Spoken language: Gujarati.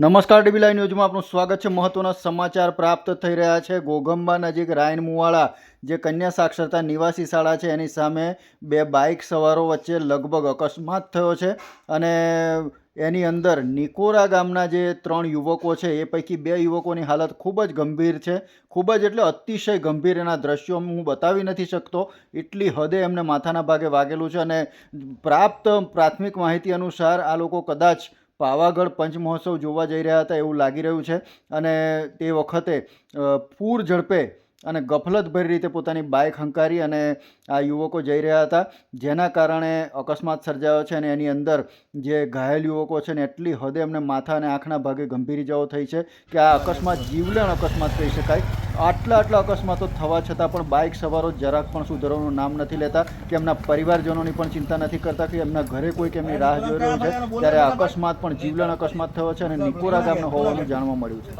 નમસ્કાર ડીબી લાઈવ ન્યૂઝમાં આપનું સ્વાગત છે. મહત્વના સમાચાર પ્રાપ્ત થઈ રહ્યા છે. ગોગંબા નજીક રાયન મુવાળા જે કન્યા સાક્ષરતા નિવાસી શાળા છે, એની સામે બે બાઇક સવારો વચ્ચે લગભગ અકસ્માત થયો છે અને એની અંદર નિકોરા ગામના જે ત્રણ યુવકો છે, એ પૈકી બે યુવકોની હાલત ખૂબ જ ગંભીર છે. ખૂબ જ એટલે અતિશય ગંભીર એના દ્રશ્યો હું બતાવી નથી શકતો. એટલી હદે એમને માથાના ભાગે વાગેલું છે અને પ્રાપ્ત પ્રાથમિક માહિતી અનુસાર આ લોકો કદાચ પાવાગઢ પંચમહોત્સવ જોવા જઈ રહ્યા હતા એવું લાગી રહ્યું છે. અને તે વખતે પૂર ઝડપે અને ગફલતભરી રીતે પોતાની બાઇક હંકારી અને આ યુવકો જઈ રહ્યા હતા. જેના કારણે અકસ્માત સર્જાયો છે અને એની અંદર જે ઘાયલ યુવકો છે ને એટલી હદે એમને માથા અને આંખના ભાગે ગંભીર ઇજાઓ થઈ છે કે આ અકસ્માત જીવલેણ અકસ્માત કહી શકાય. આટલા આટલા અકસ્માતો થવા છતાં પણ બાઇક સવારો જરાક પણ સુધરવાનું નામ નથી લેતા, કે એમના પરિવારજનોની પણ ચિંતા નથી કરતા, કે એમના ઘરે કોઈ એમની રાહ જોઈ રહ્યું છે. ત્યારે અકસ્માત પણ જીવલેણ અકસ્માત થયો છે અને નિકોરા ગામનો હોવાનું જાણવા મળ્યું છે.